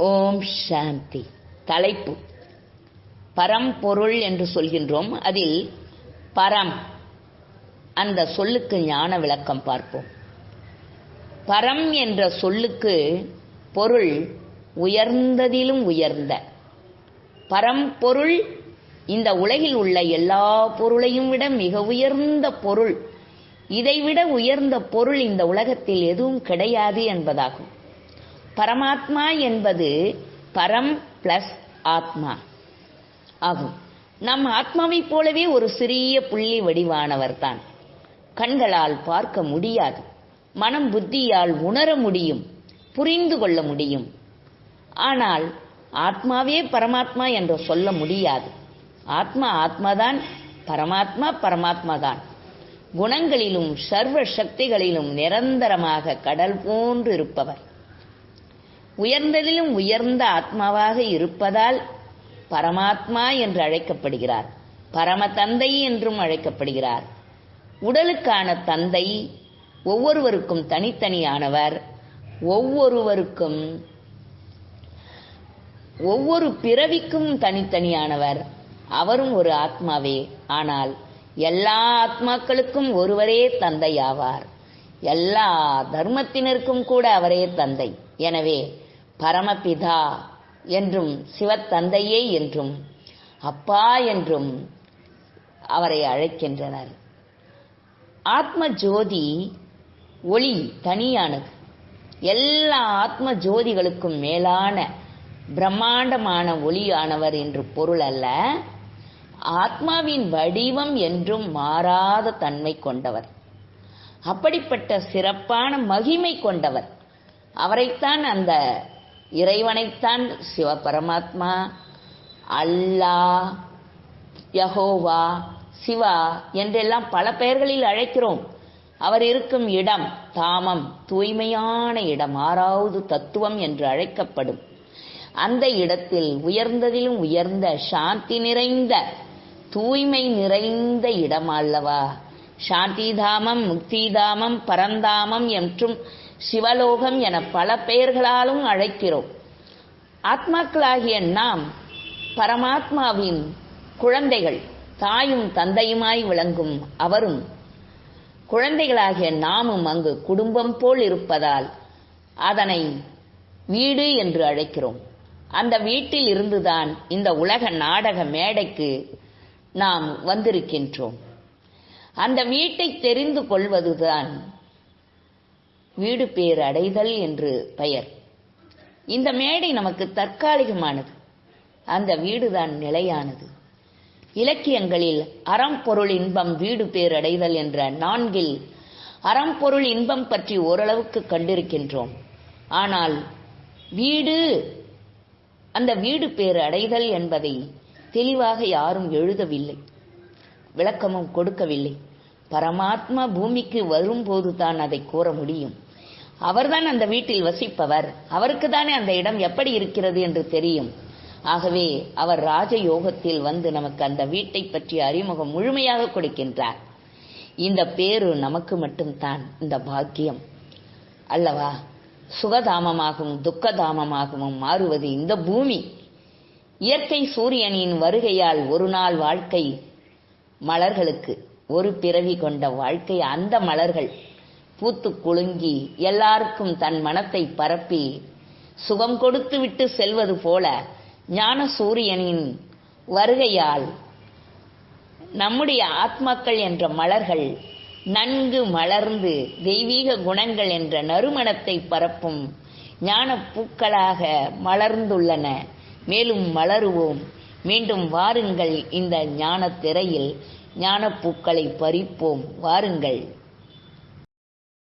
ஓம் சாந்தி. தலைப்பு. பரம்பொருள் என்று சொல்கின்றோம். அதில் பரம் அந்த சொல்லுக்கு ஞான விளக்கம் பார்ப்போம். பரம் என்ற சொல்லுக்கு பொருள் உயர்ந்ததிலும் உயர்ந்த. பரம்பொருள் இந்த உலகில் உள்ள எல்லா பொருளையும் விட மிக உயர்ந்த பொருள். இதைவிட உயர்ந்த பொருள் இந்த உலகத்தில் எதுவும் கிடையாது என்பதாகும். பரமாத்மா என்பது பரம் பிளஸ் ஆத்மா. ஆகும். நம் ஆத்மாவைப் போலவே ஒரு சிறிய புள்ளி வடிவானவர் தான். கண்களால் பார்க்க முடியாது. மனம் புத்தியால் உணர முடியும். புரிந்து கொள்ள முடியும். ஆனால் ஆத்மாவே பரமாத்மா என்று சொல்ல முடியாது. ஆத்மா ஆத்மாதான் பரமாத்மா பரமாத்மா தான் குணங்களிலும் சர்வ சக்திகளிலும் நிரந்தரமாக கடல் போன்று இருப்பவர். உயர்ந்ததிலும் உயர்ந்த ஆத்மாவாக இருப்பதால் பரமாத்மா என்று அழைக்கப்படுகிறார். பரம தந்தை என்றும் அழைக்கப்படுகிறார். உடலுக்கான தந்தை ஒவ்வொருவருக்கும் தனித்தனியானவர். ஒவ்வொருவருக்கும் ஒவ்வொரு பிறவிக்கும் தனித்தனியானவர். அவரும் ஒரு ஆத்மாவே. ஆனால் எல்லா ஆத்மாக்களுக்கும் ஒருவரே தந்தை ஆவார் எல்லா தர்மத்தினருக்கும் கூட அவரே தந்தை. எனவே பரமபிதா என்றும் சிவத்தந்தையே என்றும் அப்பா என்றும் அவரை அழைக்கின்றனர். ஆத்ம ஜோதி ஒளி தனியானது. எல்லா ஆத்ம ஜோதிகளுக்கும் மேலான பிரம்மாண்டமான ஒளியானவர் என்று பொருள் அல்ல ஆத்மாவின் வடிவம் என்றும் மாறாத தன்மை கொண்டவர். அப்படிப்பட்ட சிறப்பான மகிமை கொண்டவர். அவரைத்தான் அந்த இறைவனைத்தான் சிவபரமாத்மா. அல்லா யகோவா சிவா என்றெல்லாம் பல பெயர்களில் அழைக்கிறோம். அவர் இருக்கும் இடம் தாமம் தூய்மையான இடம் ஆறாவது தத்துவம் என்று அழைக்கப்படும். அந்த இடத்தில் உயர்ந்ததிலும் உயர்ந்த சாந்தி நிறைந்த தூய்மை நிறைந்த இடம் அல்லவா? சாந்தி தாமம் முக்தி தாமம் பரந்தாமம் என்றும் சிவலோகம் என பல பெயர்களாலும் அழைக்கிறோம். ஆத்மாக்களாகிய நாம் பரமாத்மாவின் குழந்தைகள் தாயும் தந்தையுமாய் விளங்கும் அவரும் குழந்தைகளாகிய நாமும் அங்கு குடும்பம் போல் இருப்பதால் அதனை வீடு என்று அழைக்கிறோம். அந்த வீட்டில் இருந்துதான் இந்த உலக நாடக மேடைக்கு நாம் வந்திருக்கின்றோம். அந்த வீட்டை தெரிந்து கொள்வதுதான் வீடு பேர் அடைதல் என்று பெயர். இந்த மேடை நமக்கு தற்காலிகமானது. அந்த வீடுதான் நிலையானது. இலக்கியங்களில் அறம்பொருள் இன்பம் வீடு பேர் அடைதல் என்ற நான்கில் அறம்பொருள் இன்பம் பற்றி ஓரளவுக்கு கண்டிருக்கின்றோம். ஆனால் வீடு அந்த வீடு பேர் அடைதல் என்பதை தெளிவாக யாரும் எழுதவில்லை. விளக்கமும் கொடுக்கவில்லை. பரமாத்மா பூமிக்கு வரும்போது தான் அதை கூற முடியும். அவர்தான் அந்த வீட்டில் வசிப்பவர். அவருக்கு தானே அந்த இடம் எப்படி இருக்கிறது என்று தெரியும். ஆகவே அவர் ராஜயோகத்தில் வந்து நமக்கு அந்த வீட்டை பற்றிய அறிமுகம் முழுமையாக கொடுக்கின்றார். இந்த பேரு நமக்கு மட்டும்தான் இந்த பாக்கியம். அல்லவா? சுகதாமமாகவும் துக்கதாமமாகவும் மாறுவது இந்த பூமி. இயற்கை சூரியனின் வருகையால் ஒரு நாள் வாழ்க்கை மலர்களுக்கு ஒரு பிறவி கொண்ட வாழ்க்கை அந்த மலர்கள். பூத்து குலுங்கி எல்லாருக்கும் தன் மனத்தை பரப்பி சுகம் கொடுத்து விட்டு செல்வது போல ஞான சூரியனின் வருகையால் நம்முடைய ஆத்மாக்கள் என்ற மலர்கள் நன்கு மலர்ந்து தெய்வீக குணங்கள் என்ற நறுமணத்தை பரப்பும் ஞான பூக்களாக மலர்ந்துள்ளன. மேலும் மலருவோம். மீண்டும் வாருங்கள் இந்த ஞான திரையில் ஞான பூக்களை பறிப்போம். வாருங்கள்.